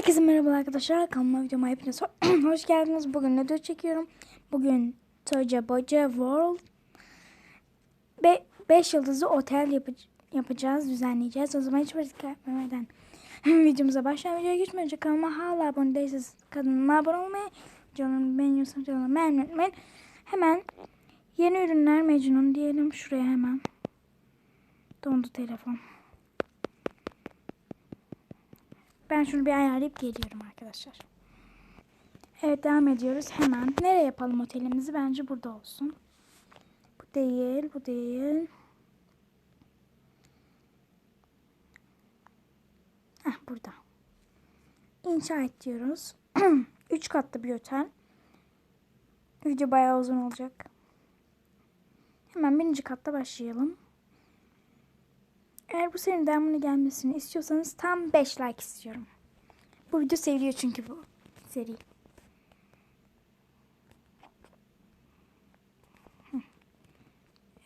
Herkese merhaba arkadaşlar. Kanalıma videoma hepiniz ho- hoş geldiniz. Bugün ne çekiyorum? Bugün Toca Boca World 5 yıldızlı otel yapı- yapacağız, düzenleyeceğiz. O zaman hiç vakit kaybetmeden videomuza başlayalım. Videoya geçmeden önce kanalıma hala abone değilseniz kanalıma abone olmayı, canım beğeniyorsanız canım beğenmeyi unutmayın. Hemen yeni ürünler Mecnun diyelim. Şuraya hemen. Dondu telefon. Ben şunu bir ayarlayıp geliyorum arkadaşlar. Evet devam ediyoruz hemen. Nereye yapalım otelimizi? Bence burada olsun. Bu değil, bu değil. Heh burada. İnşa et diyoruz. 3 katlı bir otel. Video bayağı uzun olacak. Hemen birinci katta başlayalım. Eğer bu serinin devamını gelmesini istiyorsanız tam 5 like istiyorum. Bu video seviliyor çünkü bu seri.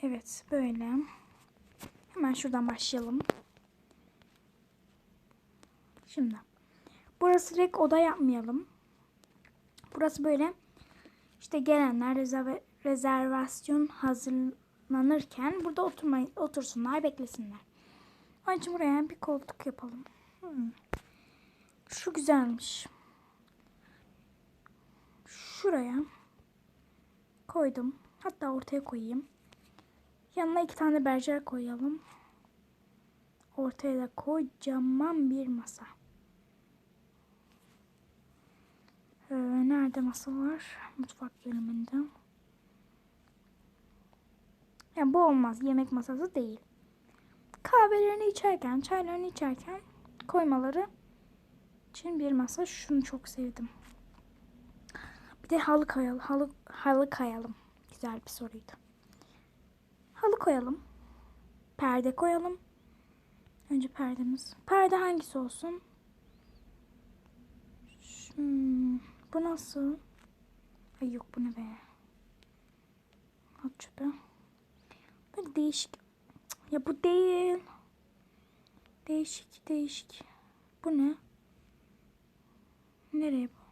Evet böyle. Hemen şuradan başlayalım. Şimdi. Burası direkt oda yapmayalım. Burası böyle işte gelenler rezerv rezervasyon hazırlanırken burada oturmayı, otursunlar, beklesinler. Buraya bir koltuk yapalım. Hmm. Şu güzelmiş. Şuraya koydum. Hatta ortaya koyayım. Yanına iki tane berjer koyalım. Ortaya da kocaman bir masa. Ee, nerede masa var? Mutfak bölümünde. Yani bu olmaz. Yemek masası değil kahvelerini içerken, çaylarını içerken koymaları için bir masa. Şunu çok sevdim. Bir de halı koyalım. Halı, halı kayalım. Güzel bir soruydu. Halı koyalım. Perde koyalım. Önce perdemiz. Perde hangisi olsun? Hmm, bu nasıl? Ay yok bu ne be? At çöpe. Böyle değişik ya bu değil. Değişik değişik. Bu ne? Nereye bu?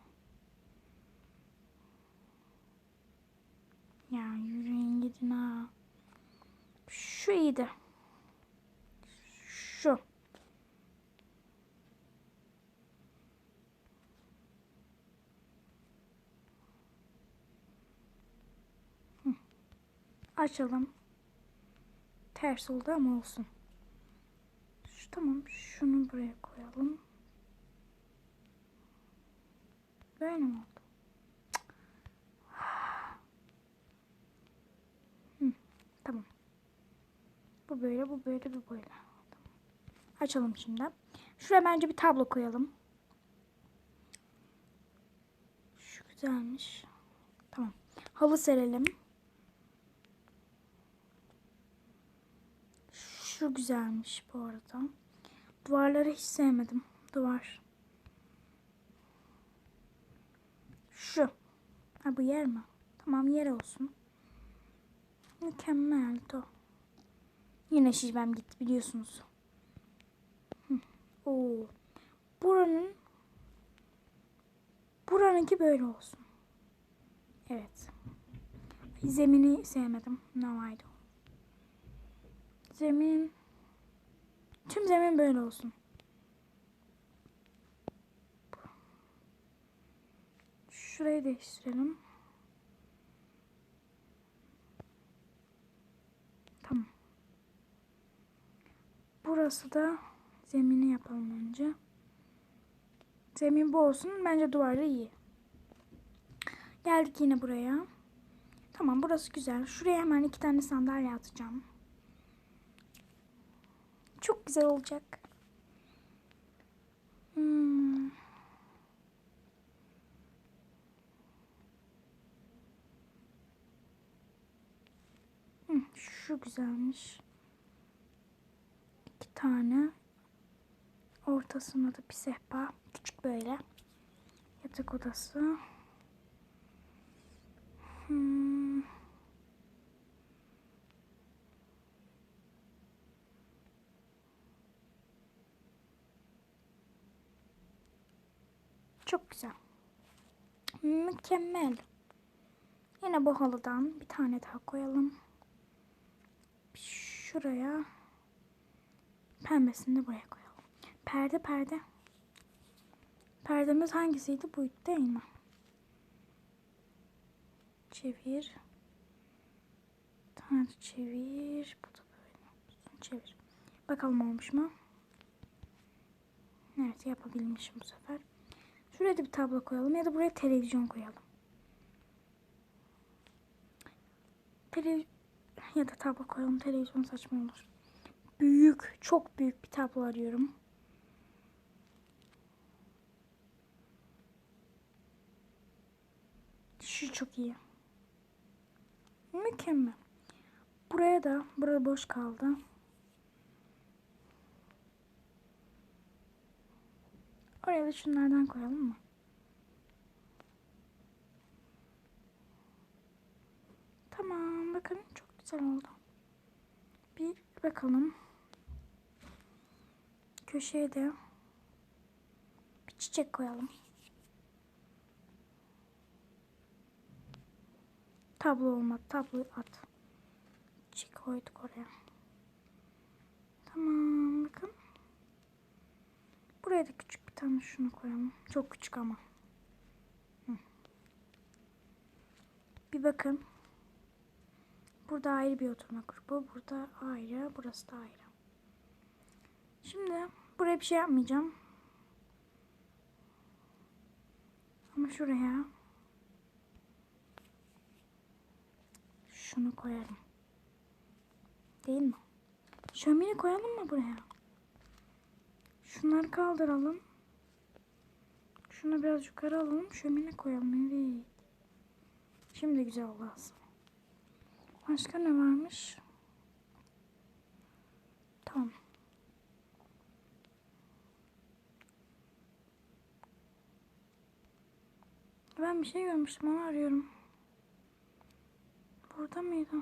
Ya yürüyün gidin ha. Şu iyiydi. Şu. Açalım ters oldu ama olsun. Şu, tamam şunu buraya koyalım. Böyle mi oldu? Hı, tamam. Bu böyle, bu böyle, bu böyle. Açalım şimdi. Şuraya bence bir tablo koyalım. Şu güzelmiş. Tamam. Halı serelim. Şu güzelmiş bu arada. Duvarları hiç sevmedim. Duvar. Şu. Ha bu yer mi? Tamam yer olsun. Mükemmel o. Yine şişmem gitti biliyorsunuz. Oo. Buranın buranınki böyle olsun. Evet. Zemini sevmedim. Don't. Zemin. Tüm zemin böyle olsun. Şurayı değiştirelim. Tamam. Burası da zemini yapalım önce. Zemin bu olsun. Bence duvarı iyi. Geldik yine buraya. Tamam burası güzel. Şuraya hemen iki tane sandalye atacağım. Çok güzel olacak. Hmm. şu güzelmiş. İki tane. Ortasında da bir sehpa. Küçük böyle. Yatak odası. Hmm. Çok güzel. Mükemmel. Yine bu halıdan bir tane daha koyalım. Şuraya pembesini de buraya koyalım. Perde perde. Perdemiz hangisiydi? Buydu değil mi? Çevir. Tane çevir. Bu da böyle. Çevir. Bakalım olmuş mu? Evet yapabilmişim bu sefer. Şuraya da bir tablo koyalım ya da buraya televizyon koyalım. Televiz ya da tablo koyalım. Televizyon saçma olur. Büyük, çok büyük bir tablo arıyorum. Şu çok iyi. Mükemmel. Buraya da, burada boş kaldı. Oraya da şunlardan koyalım mı? Tamam, bakın çok güzel oldu. Bir bakalım. Köşeye de bir çiçek koyalım. Tablo olmadı. Tabloyu at. Çiçek koyduk oraya. Tamam bakın. Buraya da küçük tane şunu koyalım. Çok küçük ama. Hı. Bir bakın. Burada ayrı bir oturma grubu. Burada ayrı. Burası da ayrı. Şimdi buraya bir şey yapmayacağım. Ama şuraya şunu koyarım. Değil mi? Şömine koyalım mı buraya? Şunları kaldıralım. Şunu biraz yukarı alalım. Şömine koyalım. Evet. Şimdi güzel aslında. Başka ne varmış? Tamam. Ben bir şey görmüştüm onu arıyorum. Burada mıydı?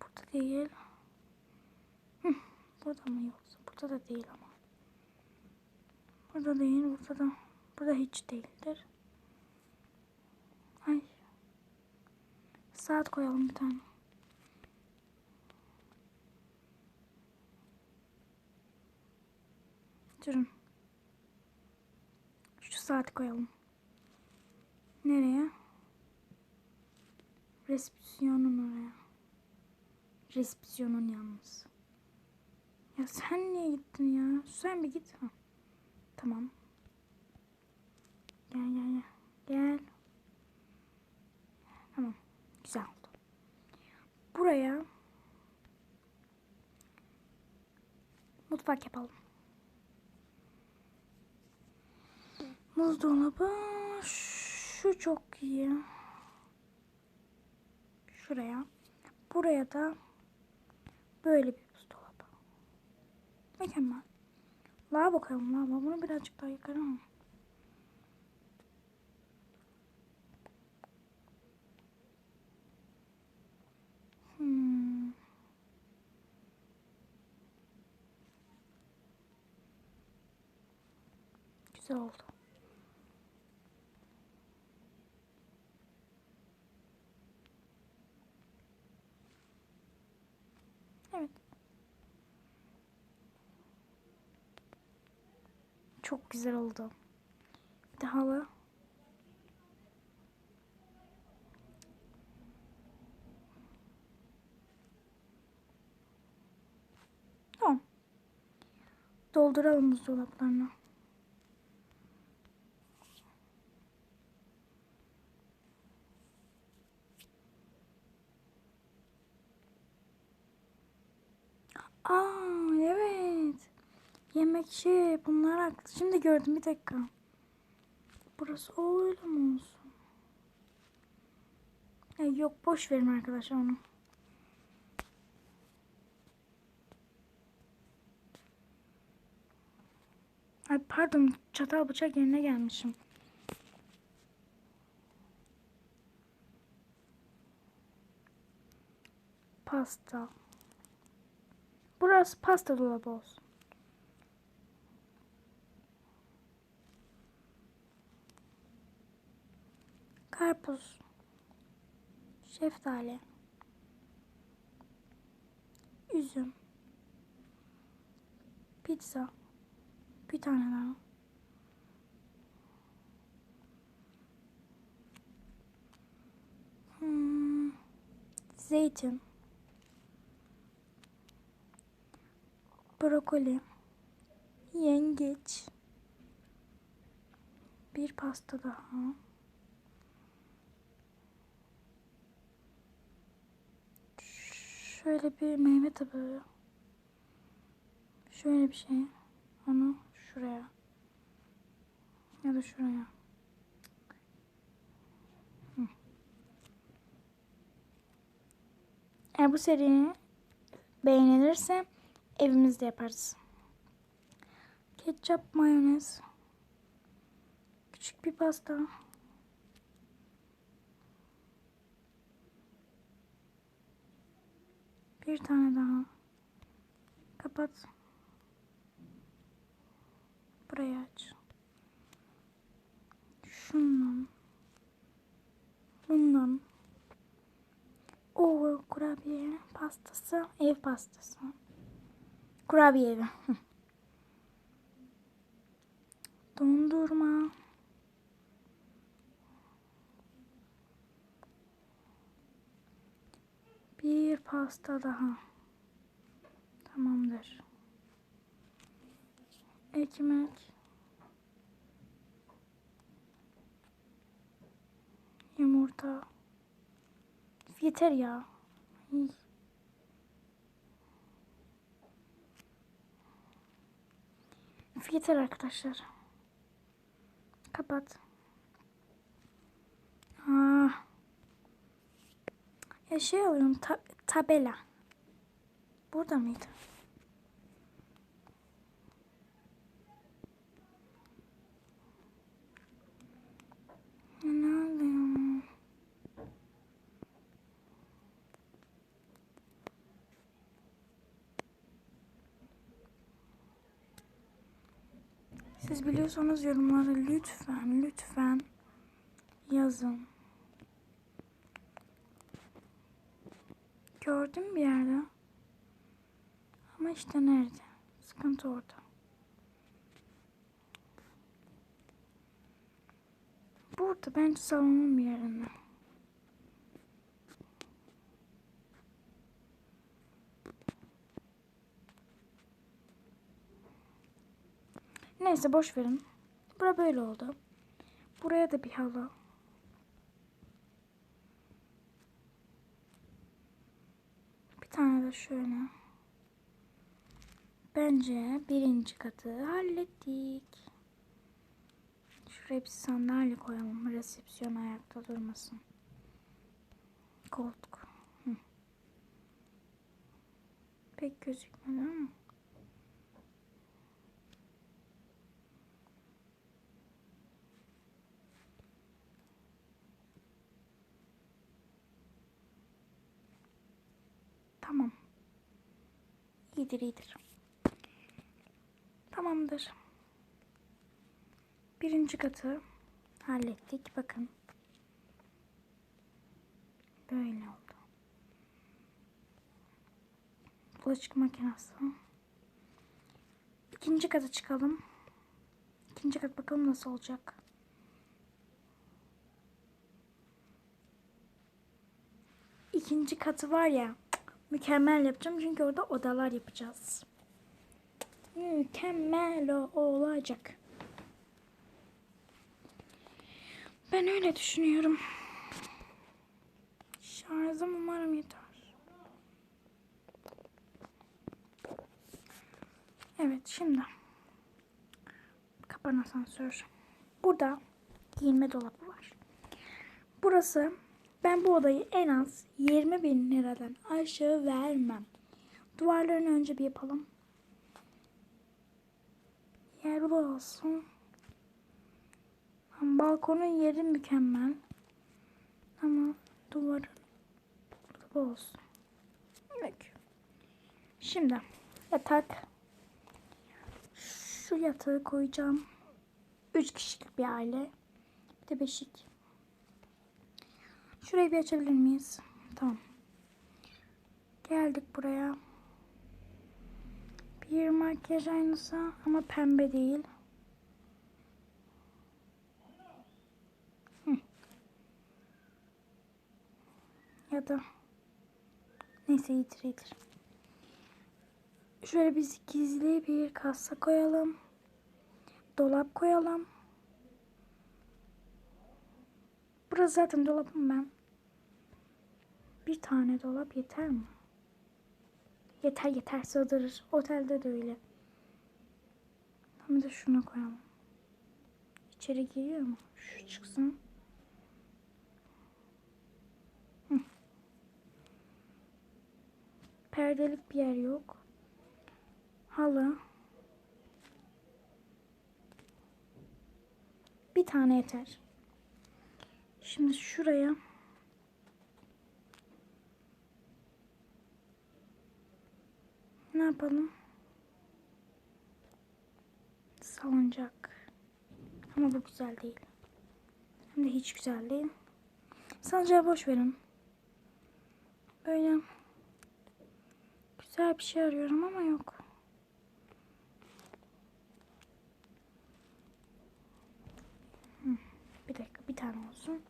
Burada değil. Hı, burada mı yoksa? Burada da değil ama. Burada değil, burada da. Burada hiç değildir. Ay. Saat koyalım bir tane. Durun. Şu saati koyalım. Nereye? Resepsiyonun oraya. Resepsiyonun yalnız. Ya sen niye gittin ya? Sen bir git. Ha. Tamam. Gel gel gel. Gel. Tamam. Güzel oldu. Buraya mutfak yapalım. Buzdolabı şu çok iyi. Şuraya. Buraya da böyle bir buzdolabı. Mükemmel. Lavabo koyalım lavabo. Bunu birazcık daha yukarı mı? Hmm. Güzel oldu. Evet. Çok güzel oldu. Bir de halı. Tamam. Dolduralım buzdolaplarını. Aa evet. Yemek şey bunlar haklı. Şimdi gördüm bir dakika. Burası öyle mi olsun? Ya yok boş verin arkadaşlar onu. Ay pardon çatal bıçak yerine gelmişim. pasta. Burası pasta dolabı olsun. Karpuz. Şeftali. Üzüm. Pizza. Bir tane daha. Hmm, zeytin. Brokoli. Yengeç. Bir pasta daha. Şöyle bir meyve tabağı. Şöyle bir şey. Onu şuraya. Ya da şuraya. Eğer bu seri beğenilirse evimizde yaparız. Ketçap, mayonez. Küçük bir pasta. Bir tane daha. Kapat. Burayı aç. Şundan. Bundan. O kurabiye pastası, ev pastası. Kurabiye evi. Dondurma. Bir pasta daha. Tamamdır. Ekmek. Yumurta. Yeter ya. Yeter arkadaşlar. Kapat. Aa. Ya şey ta- tabela. Burada mıydı? Ne alıyorum? Siz biliyorsanız yorumlara lütfen lütfen yazın. Gördüm bir yerde. Ama işte nerede? Sıkıntı orada. Burada bence salonun bir yerinde. Neyse boş verin. Bura böyle oldu. Buraya da bir halı. Bir tane de şöyle. Bence birinci katı hallettik. Şuraya bir sandalye koyalım. Resepsiyon ayakta durmasın. Koltuk. Hı. Pek gözükmedi ama. Tamam. İyidir iyidir. Tamamdır. Birinci katı hallettik. Bakın. Böyle oldu. Bulaşık makinesi. İkinci kata çıkalım. İkinci kat bakalım nasıl olacak. İkinci katı var ya mükemmel yapacağım çünkü orada odalar yapacağız. Mükemmel olacak. Ben öyle düşünüyorum. Şarjım umarım yeter. Evet şimdi. Kapan asansör. Burada giyinme dolabı var. Burası ben bu odayı en az 20 bin liradan aşağı vermem. Duvarlarını önce bir yapalım. Yer bu olsun. Balkonun yeri mükemmel. Ama duvarın bu olsun. Şimdi yatak. Şu yatağı koyacağım. Üç kişilik bir aile. Bir de beşik. Şurayı bir açabilir miyiz? Tamam. Geldik buraya. Bir makyaj aynası ama pembe değil. Hı. Ya da neyse iyidir. Şöyle biz gizli bir kasa koyalım. Dolap koyalım. Burası zaten dolabım ben. Bir tane dolap yeter mi? Yeter yeter sığdırır. Otelde de öyle. Tam da şuna koyalım. İçeri giriyor mu? Şu çıksın. Hı. Perdelik bir yer yok. Halı. Bir tane yeter. Şimdi şuraya ne yapalım? Salıncak. Ama bu güzel değil. Hem de hiç güzel değil. Salıncağı boş verin. Böyle güzel bir şey arıyorum ama yok. Bir dakika bir tane olsun.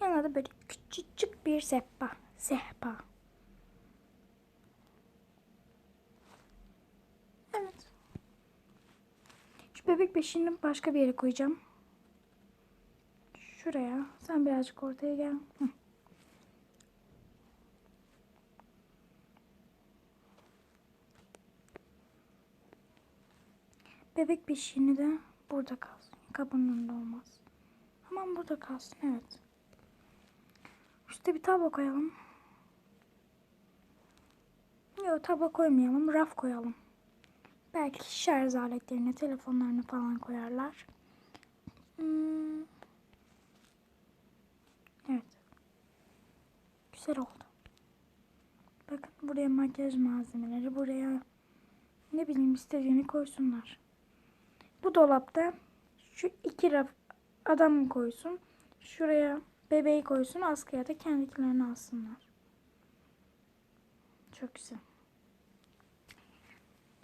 Yanına da böyle küçücük bir sehpa. Sehpa. Evet. Şu bebek beşiğini başka bir yere koyacağım. Şuraya. Sen birazcık ortaya gel. Hı. Bebek beşiğini de burada kalsın. Kabının önünde olmaz. Aman burada kalsın evet. Üstte bir tablo koyalım. Yok tablo koymayalım. Raf koyalım. Belki şarj aletlerini, telefonlarını falan koyarlar. Hmm. Evet. Güzel oldu. Bakın buraya makyaj malzemeleri, buraya ne bileyim istediğini koysunlar. Bu dolapta şu iki raf adam koysun. Şuraya bebeği koysun. Askıya da kendilerini alsınlar. Çok güzel.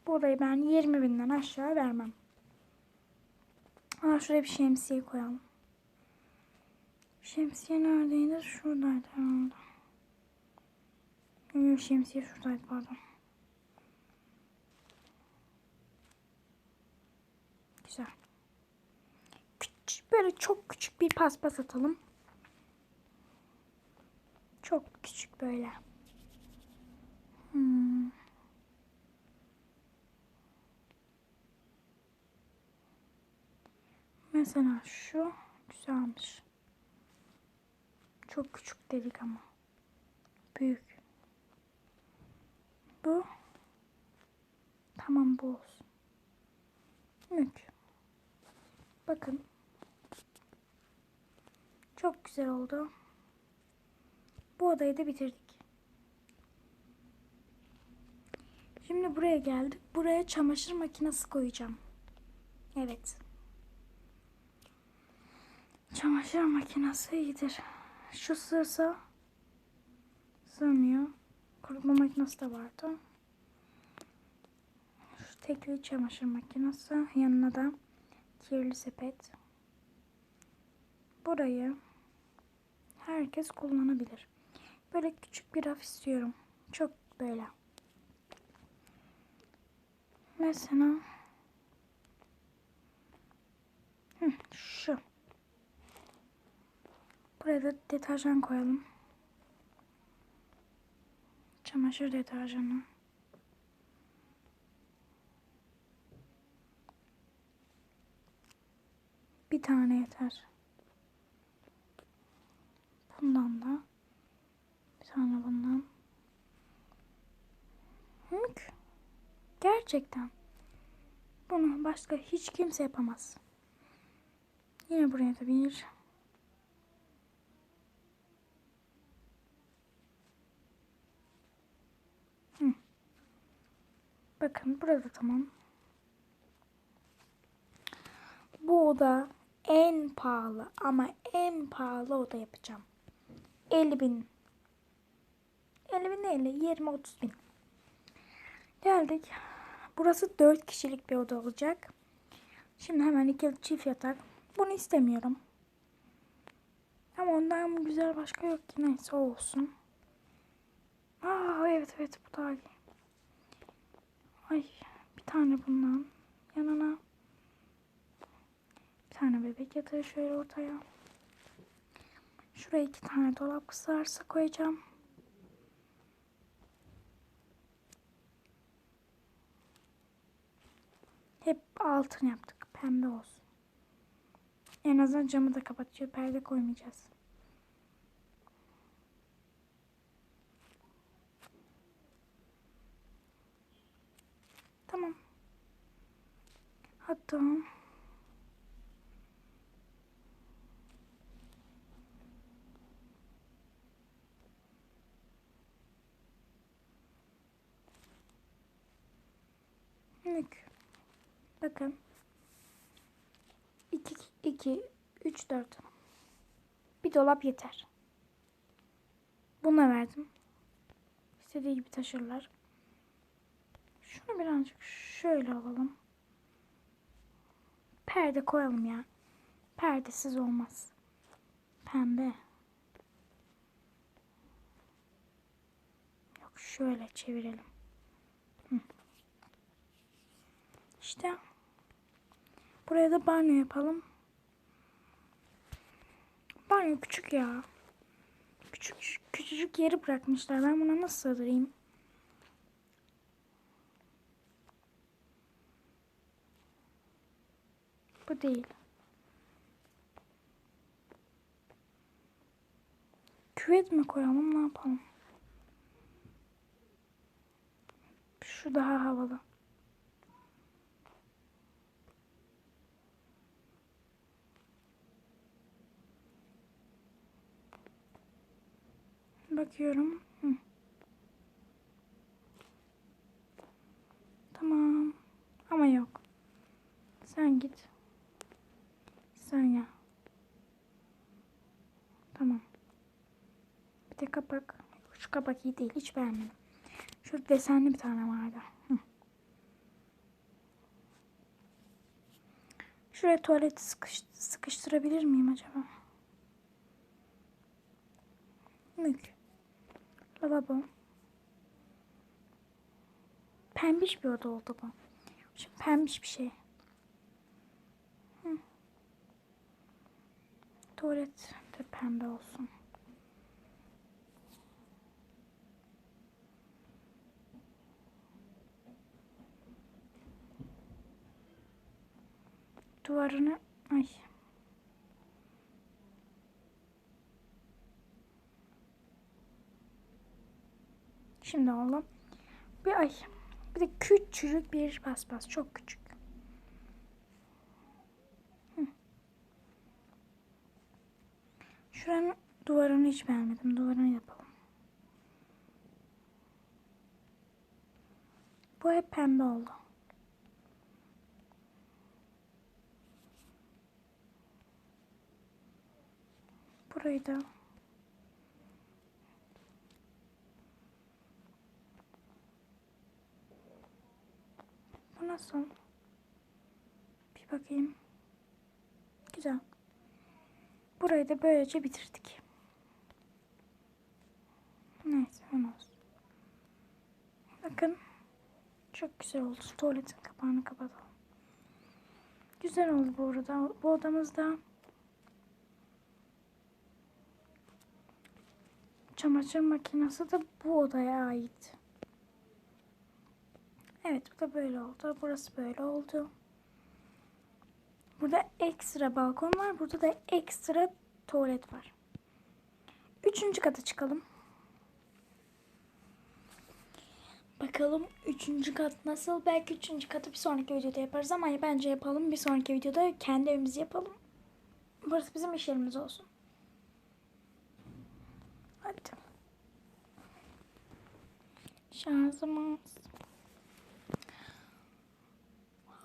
Bu odayı ben 20 binden aşağı vermem. Aa şuraya bir şemsiye koyalım. Şemsiye neredeydi? Şuradaydı herhalde. Yok şemsiye şuradaydı pardon. Güzel. Küçük, böyle çok küçük bir paspas atalım. Çok küçük böyle. Hmm. Mesela şu güzelmiş. Çok küçük dedik ama. Büyük. Bu. Tamam bu olsun. Mük. Bakın. Çok güzel oldu. Bu odayı da bitirdik. Şimdi buraya geldik. Buraya çamaşır makinesi koyacağım. Evet. Çamaşır makinesi iyidir. Şu sığsa sığmıyor. Kurutma makinesi de vardı. Şu tekli çamaşır makinesi. Yanına da kirli sepet. Burayı herkes kullanabilir. Böyle küçük bir raf istiyorum. Çok böyle. Mesela Hı, şu. Buraya da deterjan koyalım. Çamaşır deterjanı. Bir tane yeter. Bundan da bir tane bundan. Mük. Gerçekten. Bunu başka hiç kimse yapamaz. Yine buraya da bir Bakın burada tamam. Bu oda en pahalı ama en pahalı oda yapacağım. 50 bin. 50 bin değil 20-30 bin. Geldik. Burası 4 kişilik bir oda olacak. Şimdi hemen iki çift yatak. Bunu istemiyorum. Ama ondan güzel başka yok ki. Neyse olsun. Aa evet evet bu daha iyi. Ay bir tane bundan yanına. Bir tane bebek yatağı şöyle ortaya. Şuraya iki tane dolap kısarsa koyacağım. Hep altın yaptık. Pembe olsun. En azından camı da kapatıyor. Perde koymayacağız. Tamam. Hatta Mük. Bakın. 2 2 3 4. Bir dolap yeter. Buna verdim. İstediği gibi taşırlar. Şunu birazcık şöyle alalım. Perde koyalım ya. Perdesiz olmaz. Pembe. Yok şöyle çevirelim. Hı. İşte. Buraya da banyo yapalım. Banyo küçük ya. Küçük, küçücük yeri bırakmışlar. Ben buna nasıl sığdırayım? Değil. Küvet mi koyalım ne yapalım? Şu daha havalı. Bakıyorum. Hı. Tamam. Ama yok. Sen git. Sen ya. Tamam. Bir de kapak. Şu kapak iyi değil. Hiç beğenmedim. Şu desenli bir tane vardı. Hı. Şuraya tuvaleti sıkış, sıkıştırabilir miyim acaba? Mük. Lavabo. Pembiş bir oda oldu bu. Şimdi pembiş bir şey. Hı. Tuvalet de pembe olsun. Duvarını ay Şimdi oğlum. Bir ay. Bir de küçücük bir paspas. Çok küçük. Hı. Şuranın duvarını hiç beğenmedim. Duvarını yapalım. Bu hep pembe oldu. Burayı da Bu nasıl? Bir bakayım. Güzel. Burayı da böylece bitirdik. Neyse öyle olsun. Bakın. Çok güzel oldu. Tuvaletin kapağını kapatalım. Güzel oldu bu arada. Bu odamızda çamaşır makinesi de bu odaya ait. Evet bu da böyle oldu. Burası böyle oldu. Burada ekstra balkon var. Burada da ekstra tuvalet var. Üçüncü kata çıkalım. Bakalım üçüncü kat nasıl? Belki üçüncü katı bir sonraki videoda yaparız ama bence yapalım. Bir sonraki videoda kendi evimizi yapalım. Burası bizim iş yerimiz olsun. Hadi. Şarjımız.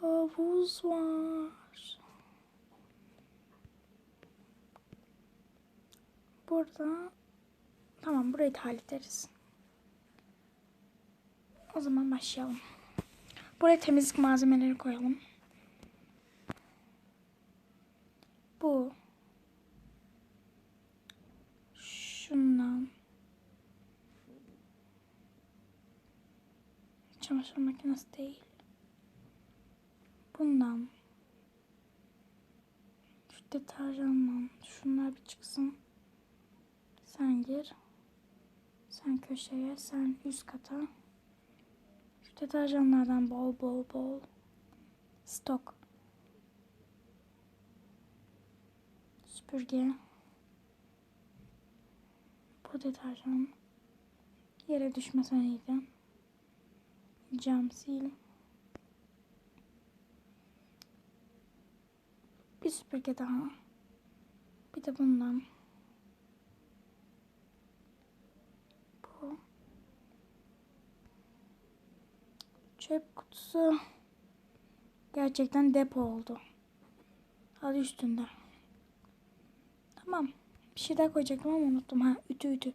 Havuz var. Burada tamam burayı da hallederiz. O zaman başlayalım. Buraya temizlik malzemeleri koyalım. Bu. Şundan. Çamaşır makinesi değil. Bundan. Şu deterjandan. Şunlar bir çıksın. Sen gir. Sen köşeye. Sen üst kata. Şu deterjanlardan bol bol bol. Stok. Süpürge. Bu deterjan. Yere düşmesen iyiydi. Cam sil. Bir süpürge daha. Bir de bundan. Bu. Çöp kutusu. Gerçekten depo oldu. Adı üstünde. Tamam. Bir şey daha koyacaktım ama unuttum. Ha ütü ütü.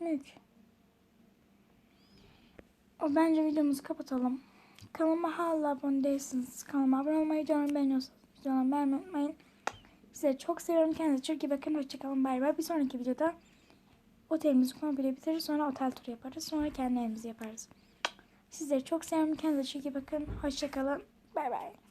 Mük. O bence videomuzu kapatalım. Kanalıma hala abone değilsiniz. Kanalıma abone olmayı, videomu beğeniyorsanız videomu beğenmeyi unutmayın. Size çok seviyorum. Kendinize çok iyi bakın. Hoşçakalın. Bay bay. Bir sonraki videoda otelimizi komple bitirir. Sonra otel turu yaparız. Sonra kendi evimizi yaparız. Sizleri çok seviyorum. Kendinize çok iyi bakın. Hoşçakalın. Bay bay.